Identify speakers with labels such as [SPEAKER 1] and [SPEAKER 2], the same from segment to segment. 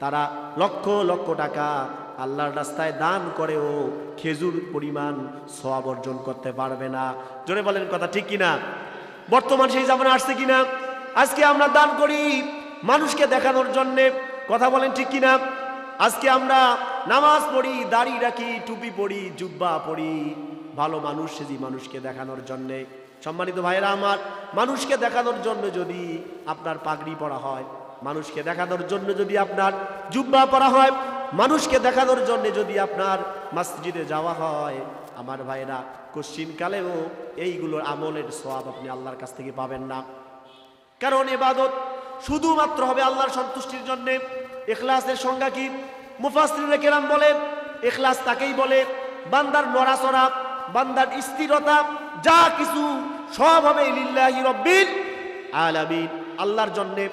[SPEAKER 1] তারা লক্ষ লক্ষ টাকা আল্লাহর রাস্তায় দান করেও খেজুর পরিমাণ সওয়াব অর্জন করতে পারবে না। জোরে বলেন কথা ঠিক কিনা? বর্তমান সেই জামানা আসছে কিনা? আজকে আমরা দান করি মানুষকে দেখানোর জন্যে। কথা বলেন ঠিক কিনা? আজকে আমরা নামাজ পড়ি, দাড়ি রাখি, টুপি পড়ি জুব্বা পড়ি ভালো মানুষ সেজি মানুষকে দেখানোর জন্যে। সম্মানিত ভাইরা আমার, মানুষকে দেখানোর জন্য যদি আপনার পাগড়ি পরা হয় মানুষকে দেখানোর জন্য যদি আপনার জুব্বা পরা হয়, মানুষকে দেখানোর জন্য যদি আপনার মসজিদে যাওয়া হয়, আমার ভাইরা, কোশ্চিনকালেও এইগুলোর আমলের সব আপনি আল্লাহর কাছ থেকে পাবেন না। কারণ এবাদত শুধুমাত্র হবে আল্লাহর সন্তুষ্টির জন্য। এখলাসের সংজ্ঞা কি? মুফাসরিনে কেরাম বলে এখলাস তাকেই বলে, বান্দার নড়াচড়া, বান্দার স্থিরতা, যা কিছু সব হবে লিল্লাহি রব্বিল আলামিন। আল্লাহর জন্যে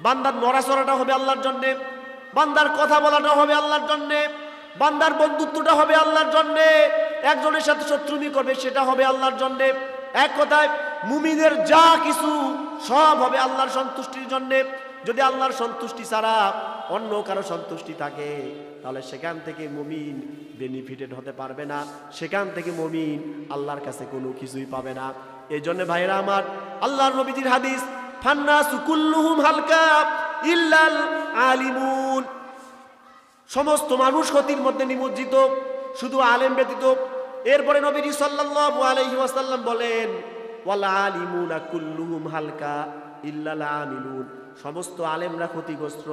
[SPEAKER 1] বান্দার নড়াচড়াটা হবে আল্লাহর জন্যে, বান্দার কথা বলাটা হবে আল্লাহর জন্যে, বান্দার বন্ধুত্বটা হবে আল্লাহর জন্যে, একজনের সাথে শত্রুমি করবে সেটা হবে আল্লাহর জন্যে। এক কথায়, মুমিনের যা কিছু সব হবে আল্লাহর সন্তুষ্টির জন্যে। যদি আল্লাহর সন্তুষ্টি ছাড়া অন্য কারও সন্তুষ্টি থাকে, তাহলে সেখান থেকে মুমিন বেনিফিটেড হতে পারবে না। সেখান থেকে মুমিন আল্লাহর কাছে কোনো কিছুই পাবে না। এই জন্য ভাইরা আমার, আল্লাহর নবীজির হাদিস ফান্না সুকুল্লুহুম হালকা ইল্লাল আলিমুন। সমস্ত মানুষ ক্ষতির মধ্যে নিমজ্জিত, শুধু আলেম ব্যতীত। এরপরে নবীজি সাল্লাল্লাহু আলাইহি ওয়াসাল্লাম বলেন, ওয়াল আলিমুনা কুল্লুহুম হালকা ইল্লাল আমিলুন। সমস্ত আলেমরা ক্ষতিগ্রস্ত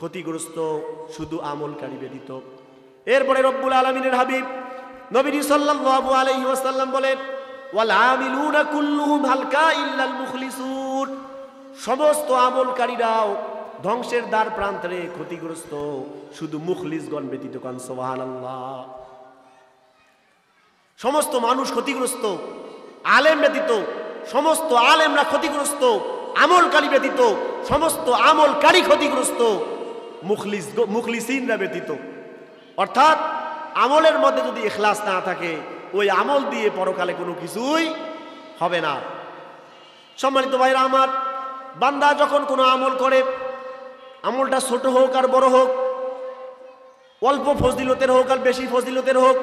[SPEAKER 1] ক্ষতিগ্রস্ত, শুধু আমলকারী ব্যতীত। এরপরে রব্বুল আলমিনের হাবিব নবীজি সাল্লাল্লাহু আলাইহি ওয়াসাল্লাম বলেন, ওয়াল আমিলুনা কুল্লুহুম হালকা ইল্লাল মুখলিসুন। সমস্ত আমলকারীরাও ধ্বংসের দ্বার প্রান্তরে ক্ষতিগ্রস্ত, শুধু মুখলিসগণ ব্যতীত কান, সুবহানাল্লাহ। সমস্ত মানুষ ক্ষতিগ্রস্ত, আলেম ব্যতীত, সমস্ত আলেমরা ক্ষতিগ্রস্ত, আমলকারী ব্যতীত, সমস্ত আমলকারী ক্ষতিগ্রস্ত, মুখলিস মুখলিসিনরা ব্যতীত। অর্থাৎ আমলের মধ্যে যদি ইখলাস না থাকে, ওই আমল দিয়ে পরকালে কোনো কিছুই হবে না। সম্মানিত ভাইরা আমার বান্দা যখন কোনো আমল করে, আমলটা ছোট হোক আর বড় হোক, অল্প ফজিলতের হোক আর বেশি ফজিলতের হোক,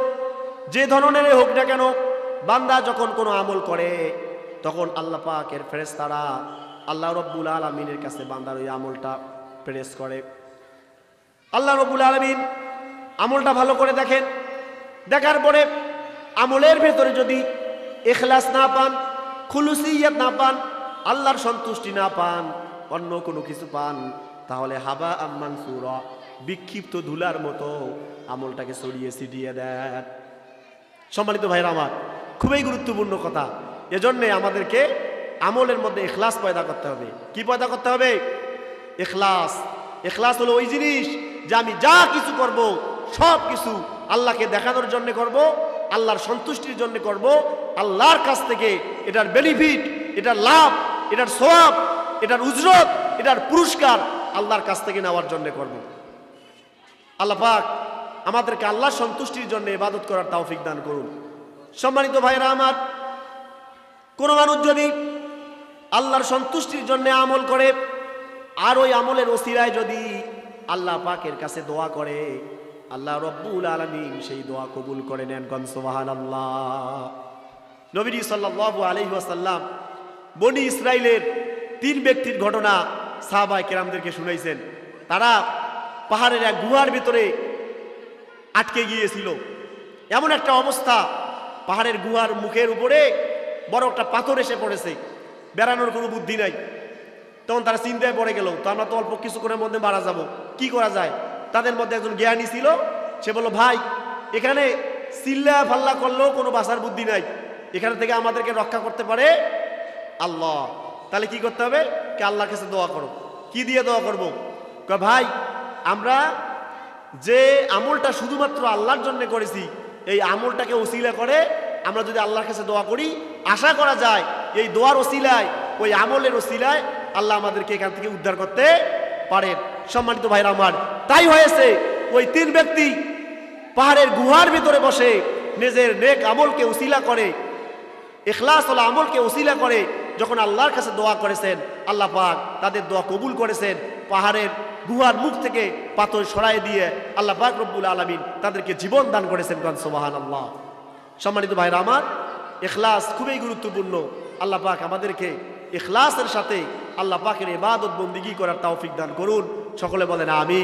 [SPEAKER 1] যে ধরনের হোক না কেন, বান্দা যখন কোনো আমল করে, তখন আল্লাহ পাকের ফেরেস্তারা আল্লাহ রব্বুল আলমিনের কাছে বান্দার ওই আমলটা প্রেস করে। আল্লাহ রব্বুল আলমিন আমলটা ভালো করে দেখেন। দেখার পরে আমলের ভেতরে যদি এখলাস না পান, খুলুসিয়াত না পান আল্লাহর সন্তুষ্টি না পান, অন্য কোনো কিছু পান, তাহলে হাবা আম্মান সুরা বিক্ষিপ্ত ধুলার মতো আমলটাকে সরিয়ে ছিটিয়ে দেন। সম্মানিত ভাইরা আমার, খুবই গুরুত্বপূর্ণ কথা। এজন্যে আমাদেরকে আমলের মধ্যে এখলাস পয়দা করতে হবে। কি পয়দা করতে হবে? এখলাস এখলাস হলো ওই জিনিস যে আমি যা কিছু করব, সব কিছু আল্লাহকে দেখানোর জন্য করব, আল্লাহর সন্তুষ্টির জন্য করব, আল্লাহর কাছ থেকে এটার বেনিফিট এটার লাভ এটার সোয়াব এটার উজরত, এটার পুরস্কার আল্লাহর কাছ থেকে নেওয়ার জন্য করব। আল্লাহ পাক আমাদেরকে আল্লাহর সন্তুষ্টির জন্য ইবাদত করার তৌফিক দান করুন। সম্মানিত ভাইরা আমার, কোন মানুষ যদি আল্লাহর সন্তুষ্টির জন্য আমল করে, আর ওই আমলের ওসিরায় যদি আল্লাহ পাকের কাছে দোয়া করে, আল্লাহ রব্বুল আলমিন সেই দোয়া কবুল করে নেন। গনসবাহান আল্লাহ নবীজি সাল্লাল্লাহু আলাইহি ওয়াসাল্লাম বনি ইসরায়েলের তিন ব্যক্তির ঘটনা সাহাবাই কেরামদেরকে শুনাইছেন। তারা পাহাড়ের এক গুহার ভিতরে আটকে গিয়েছিল। এমন একটা অবস্থা, পাহাড়ের গুহার মুখের উপরে বড় একটা পাথর এসে পড়েছে। বেড়ানোর কোনো বুদ্ধি নাই। তখন তারা চিন্তায় পড়ে গেল, তো আমরা তো অল্প কিছুক্ষণের মধ্যে মারা যাব, কি করা যায়? তাদের মধ্যে একজন জ্ঞানী ছিল, সে বলল, ভাই, এখানে চিল্লা ফাল্লা করলেও কোনো বাসার বুদ্ধি নাই। এখানে থেকে আমাদেরকে রক্ষা করতে পারে আল্লাহ। তাহলে কি করতে হবে? কে আল্লাহর কাছে দোয়া করো কি দিয়ে দোয়া করব? ভাই, আমরা যে আমলটা শুধুমাত্র আল্লাহর জন্য করেছি, এই আমলটাকে ওসিলা করে আমরা যদি আল্লাহর কাছে দোয়া করি, আশা করা যায় এই দোয়ার ওসিলায়, ওই আমলের ওসিলায় আল্লাহ আমাদেরকে এখান থেকে উদ্ধার করতে পারেন। সম্মানিত ভাইরা আমার, তাই হয়েছে ওই তিন ব্যক্তি পাহাড়ের গুহার ভিতরে বসে নিজের নেক আমলকে উসিলা করে এখলাস হলো আমলকে উসিলা করে যখন আল্লাহর কাছে দোয়া করেছেন, আল্লাহ পাক তাদের দোয়া কবুল করেছেন, পাহাড়ের গুহার মুখ থেকে পাথর সরাই দিয়ে আল্লাহ পাক রব্বুল আলমিন তাদেরকে জীবন দান করেছেন গন সোবাহান আল্লাহ সম্মানিত ভাইরা আমার এখলাস খুবই গুরুত্বপূর্ণ। আল্লাহ পাক আমাদেরকে এখলাসের সাথে আল্লাহ পাকের ইবাদত বন্দিগি করার তৌফিক দান করুন। সকলে বলেন আমি